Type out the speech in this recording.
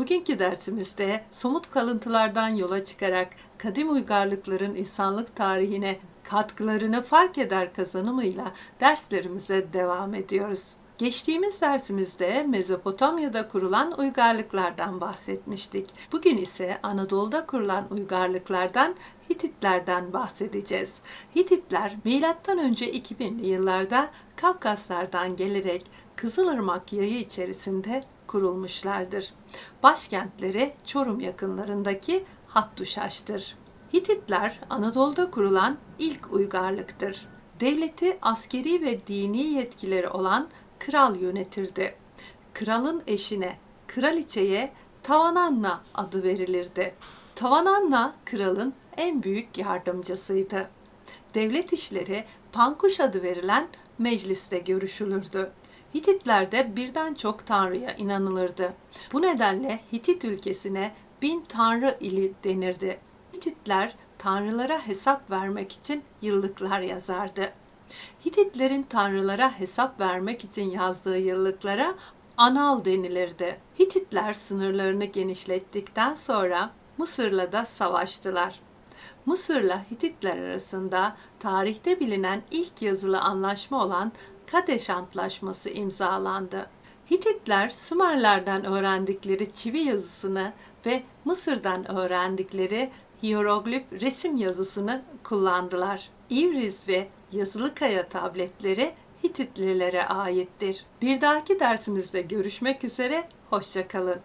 Bugünkü dersimizde somut kalıntılardan yola çıkarak kadim uygarlıkların insanlık tarihine katkılarını fark eder kazanımıyla derslerimize devam ediyoruz. Geçtiğimiz dersimizde Mezopotamya'da kurulan uygarlıklardan bahsetmiştik. Bugün ise Anadolu'da kurulan uygarlıklardan Hititlerden bahsedeceğiz. Hititler M.Ö. 2000'li yıllarda Kafkaslardan gelerek Kızılırmak yayı içerisinde kurulmuşlardır. Başkentleri Çorum yakınlarındaki Hattuşaş'tır. Hititler Anadolu'da kurulan ilk uygarlıktır. Devleti askeri ve dini yetkileri olan kral yönetirdi. Kralın eşine, kraliçeye Tavananna adı verilirdi. Tavananna kralın en büyük yardımcısıydı. Devlet işleri Pankuş adı verilen mecliste görüşülürdü. Hititlerde birden çok tanrıya inanılırdı. Bu nedenle Hitit ülkesine bin tanrı ili denirdi. Hititler tanrılara hesap vermek için yıllıklar yazardı. Hititlerin tanrılara hesap vermek için yazdığı yıllıklara anal denilirdi. Hititler sınırlarını genişlettikten sonra Mısır'la da savaştılar. Mısır'la Hititler arasında tarihte bilinen ilk yazılı anlaşma olan Kadeş Antlaşması imzalandı. Hititler Sümerlerden öğrendikleri çivi yazısını ve Mısır'dan öğrendikleri hieroglif resim yazısını kullandılar. İvriz ve yazılı kaya tabletleri Hititlilere aittir. Bir dahaki dersimizde görüşmek üzere, hoşçakalın.